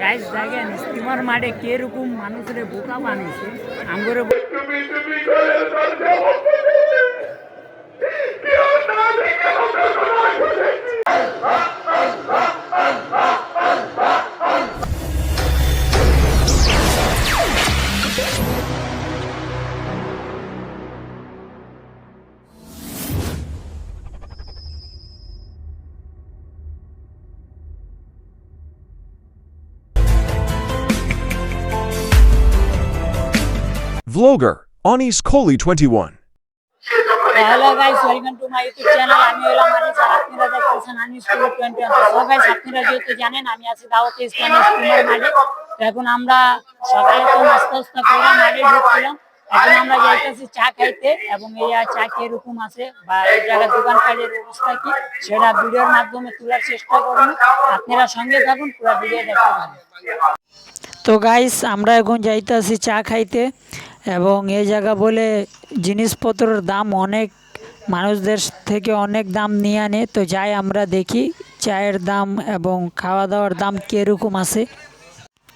Guys দেখেন steamer মাঠে কীরকম মানুষের বোকা বানিয়েছে। আঙ্গুরে কেউ না Vlogger, Anis Koli 21. Hello guys welcome to my YouTube channel. আমি হলাম আনিস আর আপনারা দেখতেছেন Anis two twenty so guys আপনারা যেহেতু জানেন আমি আছি দাওয়াতে ইসলামী স্কুলের মাঠে। তো এখন আমরা সকালে তো নাস্তা উস্তা করে মাঠে ঢুকছিলাম। এখন আমরা যাইতেছি চা খাইতে এবং এই চা কি এরকম আছে। বা এই জায়গার দোকানপাটের অবস্থা কি সেটা ভিডিওর মাধ্যমে তোলার চেষ্টা করুন আপনারা সঙ্গে থাকুন পুরো ভিডিও দেখতে পারেন তো গাইস আমরা এখন যাইতেছি চা খাইতে। এবং এই জায়গা বলে জিনিসপত্রর দাম অনেক, মানুষদের থেকে অনেক দাম নিয়ে আনে। তো যাই, আমরা দেখি চায়ের দাম এবং খাওয়া দাওয়ার দাম কীরকম আছে।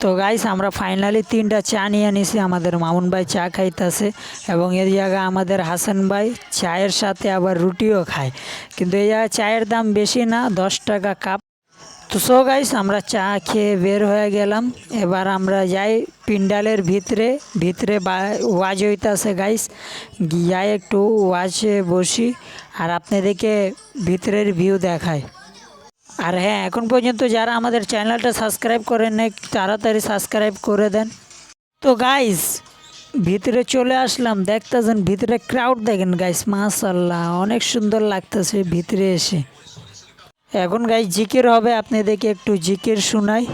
তো গাইস আমরা ফাইনালি তিনটা চা নিয়ে নিছি আমাদের মামুন ভাই চা খাইতেছে এবং এই জায়গায় আমাদের হাসান ভাই চায়ের সাথে আবার রুটিও খায়। কিন্তু এই জায়গায় চায়ের দাম বেশি না, দশ টাকা কাপ তো সো গাইস, আমরা চা খেয়ে বের হয়ে গেলাম। এবার আমরা যাই পিন্ডালের ভিতরে। ভিতরে ওয়াজ হইতাছে গাইস। গিয়ে একটু ওয়াজে বসি আর আপনাদেরকে ভিতরের ভিউ দেখায় আর হ্যাঁ এখন পর্যন্ত যারা আমাদের চ্যানেলটা সাবস্ক্রাইব করেন নাই, তাড়াতাড়ি সাবস্ক্রাইব করে দেন। তো গাইস, ভিতরে চলে আসলাম। দেখতেছেন ভিতরে ক্রাউড দেখেন গাইস মাশাল্লাহ অনেক সুন্দর লাগতেছে ভিতরে এসে। এখন গাই জিকির হবে আপনাদেরকে একটু জিকির শোনাই।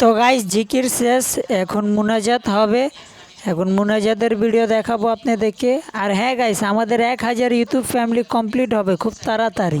তো গাইস জিকির শেষ। এখন মুনাজাত হবে। এখন মুনাজাতের ভিডিও দেখাবো আপনাদেরকে। আর হ্যাঁ গাইস আমাদের এক হাজার ইউটিউব ফ্যামিলি কমপ্লিট হবে খুব তাড়াতাড়ি।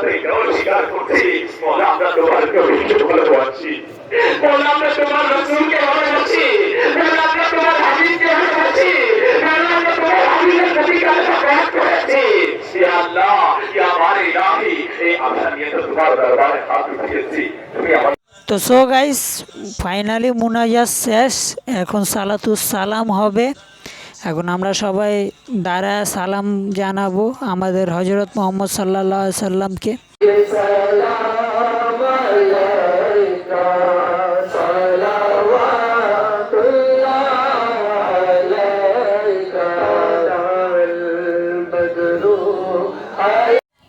তো এটাও সো গাইস ফাইনালি মুনাজাত শেষ। এখন সালাতুস সালাম হবে। এখন আমরা সবাই দ্বারা সালাম জানাব আমাদের হজরত মোহাম্মদ সাল্লাহ সাল্লামকে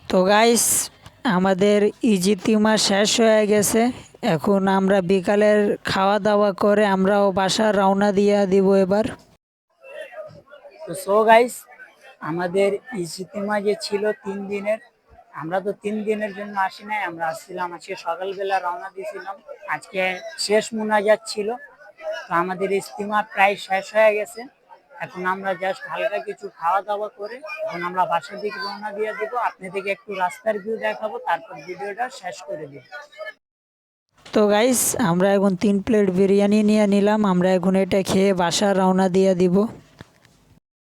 তো গাইস আমাদের ইজিতিমা শেষ হয়ে গেছে। এখন আমরা বিকালের খাওয়া দাওয়া করে আমরাও বাসা রওনা দিয়ে দিব এবার। তো সো গাইস আমাদের ইজতিমা যে ছিল তিন দিনের, আমরা তো তিন দিনের জন্য আসি নাই, আমরা আসছিলাম আজকে সকালবেলা রওনা দিয়েছিলাম। আজকে শেষ মুনাজাত ছিল, তো আমাদের ইজতিমা প্রায় শেষ হয়ে গেছে। এখন আমরা জাস্ট হালকা কিছু খাওয়া দাওয়া করে, এখন আমরা বাসার দিকে রওনা দিয়ে দিব। আপনাদেরকে একটু রাস্তার ভিউ দেখাবো, তারপর ভিডিওটা শেষ করে দিব। তো গাইস আমরা এখন তিন প্লেট বিরিয়ানি নিয়ে নিলাম, আমরা এখন এটা খেয়ে বাসা রওনা দিয়ে দিব।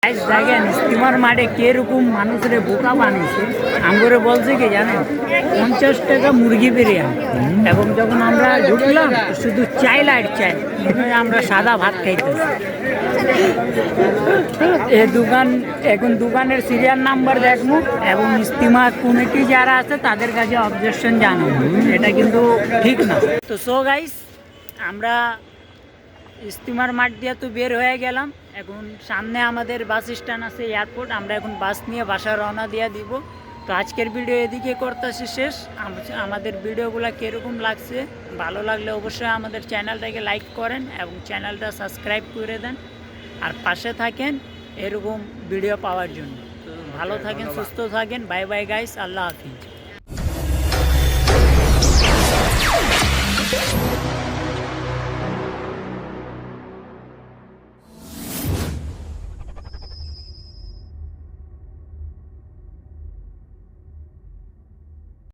গাইস দেখেন, স্টিমার মাঠে কীরকম মানুষের বোকা বানিয়েছে। আমগরে বলছে কি জানেন, পঞ্চাশ টাকা মুরগি বিরিয়ানি। এবং যখন আমরা ঢুকলাম, শুধু চাই লাইট চাই আমরা সাদা ভাত খাইতেছি। এ দোকান, এখন দোকানের সিরিয়াল নাম্বার দেখব, এবং ইস্তিমা কমিটি যারা আছে, তাদের কাছে অবজেকশন জানাব। এটা কিন্তু ঠিক না। তো সো গাইস আমরা স্টিমার মাঠ দিয়ে তো বের হয়ে গেলাম। এখন সামনে আমাদের বাস স্ট্যান্ড আছে এয়ারপোর্ট আমরা এখন বাস নিয়ে বাসা রওনা দিয়ে দিব। তো আজকের ভিডিও এদিকে করতেছি শেষ। আমাদের ভিডিওগুলো কীরকম লাগছে ভালো লাগলে অবশ্যই আমাদের চ্যানেলটাকে লাইক করেন এবং চ্যানেলটা সাবস্ক্রাইব করে দেন। আর পাশে থাকেন এরকম ভিডিও পাওয়ার জন্য। তো ভালো থাকেন সুস্থ থাকেন। বাই বাই গাইস আল্লাহ হাফিজ।